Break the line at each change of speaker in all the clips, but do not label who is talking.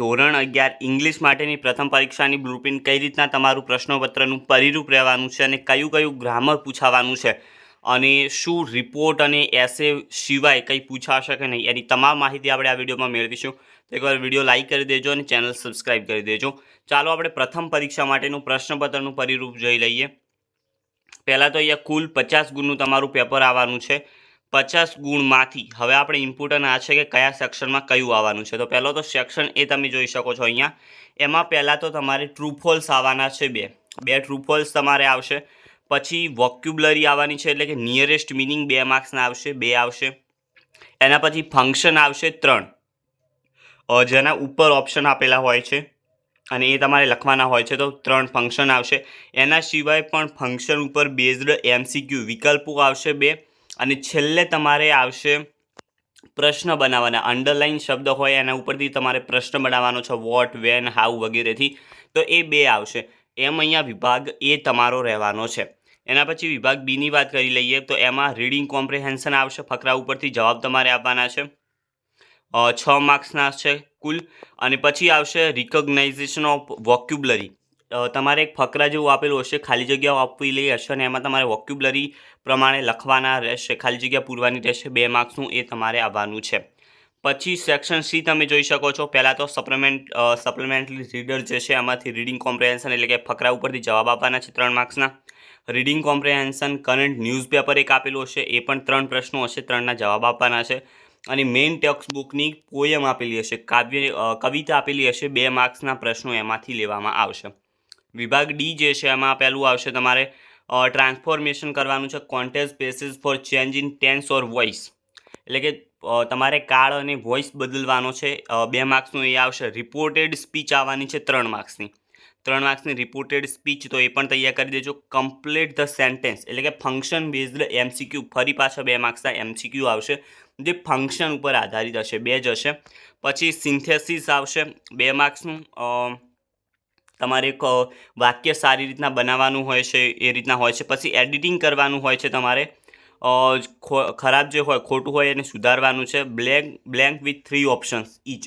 ધોરણ અગિયાર ઇંગ્લિશ માટેની પ્રથમ પરીક્ષાની બ્લુપ્રિન્ટ કઈ રીતના તમારું પ્રશ્નપત્રનું પરિરૂપ રહેવાનું છે અને કયું કયું ગ્રામર પૂછાવાનું છે? અને શું રિપોર્ટ અને એસે સિવાય કંઈ પૂછાશે કે નહીં? એની તમામ માહિતી આપણે આ વિડીયોમાં મેળવીશું. તો એકવાર વીડિયો લાઇક કરી દેજો અને ચેનલ સબસ્ક્રાઇબ કરી દેજો. ચાલો આપણે પ્રથમ પરીક્ષા માટેનું પ્રશ્નપત્રનું પરિરૂપ જોઈ લઈએ. પહેલાં તો અહીંયા કુલ પચાસ ગુણનું તમારું પેપર આવવાનું છે. પચાસ ગુણમાંથી. હવે આપણે ઇમ્પોર્ટન્ટ આ છે કે કયા સેક્શનમાં કયું આવવાનું છે. તો પહેલો તો સેક્શન એ તમે જોઈ શકો છો અહીંયા. એમાં પહેલાં તો તમારે ટ્રુ ફોલ્સ આવવાના છે બે. બે ટ્રુ ફોલ્સ તમારે આવશે. પછી વોક્યુબલરી આવવાની છે એટલે કે નિયરેસ્ટ મિનિંગ બે માર્ક્સના આવશે, બે આવશે. એના પછી ફંક્શન આવશે ત્રણ. જેના ઉપર ઓપ્શન આપેલા હોય છે અને એ તમારે લખવાના હોય છે. તો ત્રણ ફંક્શન આવશે. એના સિવાય પણ ફંક્શન ઉપર બેઝડ એમસીક્યુ વિકલ્પો આવશે બે. અને છેલ્લે તમારે આવશે પ્રશ્ન બનાવવાના. અંડરલાઇન શબ્દ હોય, એના ઉપરથી તમારે પ્રશ્ન બનાવવાનો છે વોટ વેન હાઉ વગેરેથી. તો એ બે આવશે. એમ અહીંયા વિભાગ એ તમારો રહેવાનો છે. એના પછી વિભાગ બીની વાત કરી લઈએ, તો એમાં રીડિંગ કોમ્પ્રિહેન્શન આવશે, ફકરા ઉપરથી જવાબ તમારે આપવાના છે. છ માર્ક્સના છે કુલ. અને પછી આવશે રિકોગ્નાઇઝેશન ઓફ વોક્યુબલરી તમારે એક ફકરા જેવું આપેલું હશે, ખાલી જગ્યાઓ આપવી હશે અને એમાં તમારે વોક્યુબલરી પ્રમાણે લખવાના રહેશે, ખાલી જગ્યા પૂરવાની રહેશે, બે માર્ક્સનું એ તમારે આવવાનું છે. પછી સેક્શન સી તમે જોઈ શકો છો, પહેલાં તો સપ્લિમેન્ટ સપ્લિમેન્ટરી રીડર જે છે એમાંથી રીડિંગ કોમ્પ્રિહેન્શન એટલે કે ફકરા ઉપરથી જવાબ આપવાના છે ત્રણ માર્ક્સના રીડિંગ કોમ્પ્રિહેન્શન કરંટ ન્યૂઝપેપર એક આપેલું હશે, એ પણ ત્રણ પ્રશ્નો હશે, ત્રણના જવાબ આપવાના છે. અને મેઇન ટેક્સ્ટ બુકની પોયમ આપેલી હશે, કાવ્ય કવિતા આપેલી હશે, બે માર્ક્સના પ્રશ્નો એમાંથી લેવામાં આવશે. વિભાગ ડી જે છે, એમાં પહેલું આવશે તમારે ટ્રાન્સફોર્મેશન કરવાનું છે context basis for change in tense or voice એટલે કે તમારે કાળ અને વોઇસ બદલવાનો છે બે માર્ક્સનું એ આવશે રિપોર્ટેડ સ્પીચ આવવાની છે, ત્રણ માર્ક્સની. ત્રણ માર્ક્સની રિપોર્ટેડ સ્પીચ તો એ પણ તૈયાર કરી દેજો. કમ્પ્લીટ ધ સેન્ટેન્સ એટલે કે ફંક્શન બેઝડ એમસીક્યુ ફરી પાછા બે માર્ક્સના એમસીક્યુ આવશે, જે ફંક્શન ઉપર આધારિત હશે, બે જ હશે. પછી સિન્થેસિસ આવશે, બે માર્ક્સનું તમારે વાક્ય સારી રીતના બનાવવાનું હોય છે, એ રીતના હોય છે, પછી એડિટિંગ કરવાનું હોય છે તમારે ખરાબ જે હોય, ખોટું હોય એને સુધારવાનું છે, blank blank with three options each.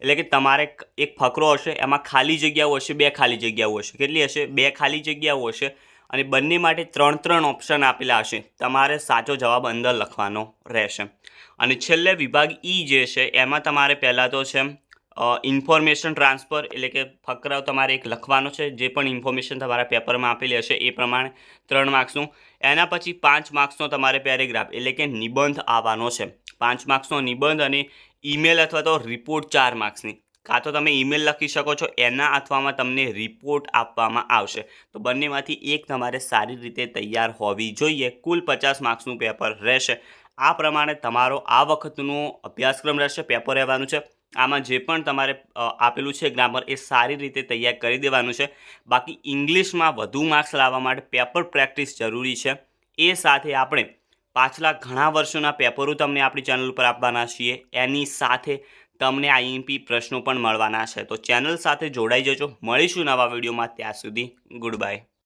એટલે કે તમારે એક ફકરો હશે, એમાં ખાલી જગ્યાઓ હશે, બે ખાલી જગ્યાઓ હશે. કેટલી હશે? બે ખાલી જગ્યાઓ હશે અને બંને માટે ત્રણ ત્રણ ઓપ્શન આપેલા હશે. તમારે સાચો જવાબ અંદર લખવાનો રહેશે. અને છેલ્લે વિભાગ ઈ જે છે, એમાં તમારે પહેલાં તો છે ઇન્ફોર્મેશન ટ્રાન્સફર એટલે કે ફકરાઓ તમારે એક લખવાનો છે. જે પણ ઇન્ફોર્મેશન તમારા પેપરમાં આપેલી હશે એ પ્રમાણે ત્રણ માર્ક્સનું એના પછી પાંચ માર્ક્સનો તમારે પેરેગ્રાફ એટલે કે નિબંધ આવવાનો છે. પાંચ માર્ક્સનો નિબંધ અને ઈમેલ અથવા તો રિપોર્ટ ચાર માર્ક્સની કાં તો તમે ઈમેલ લખી શકો છો, એના અથવામાં તમને રિપોર્ટ આપવામાં આવશે. તો બંનેમાંથી એક તમારે સારી રીતે તૈયાર હોવી જોઈએ. કુલ પચાસ માર્ક્સનું પેપર રહેશે. આ પ્રમાણે તમારો આ વખતનો અભ્યાસક્રમ રહેશે. પેપર રહેવાનું છે. આમાં જે પણ તમારે આપેલું છે ગ્રામર એ સારી રીતે તૈયાર કરી દેવાનું છે. બાકી ઇંગ્લિશમાં વધુ માર્ક્સ લાવવા માટે પેપર પ્રેક્ટિસ જરૂરી છે. એ સાથે આપણે પાછલા ઘણા વર્ષોના પેપરો તમને આપણી ચેનલ ઉપર આપવાના છીએ. એની સાથે તમને આઈએમપી પ્રશ્નો પણ મળવાના છે. તો ચેનલ સાથે જોડાઈ જજો. મળીશું નવા વિડીયોમાં. ત્યાં સુધી ગુડ બાય.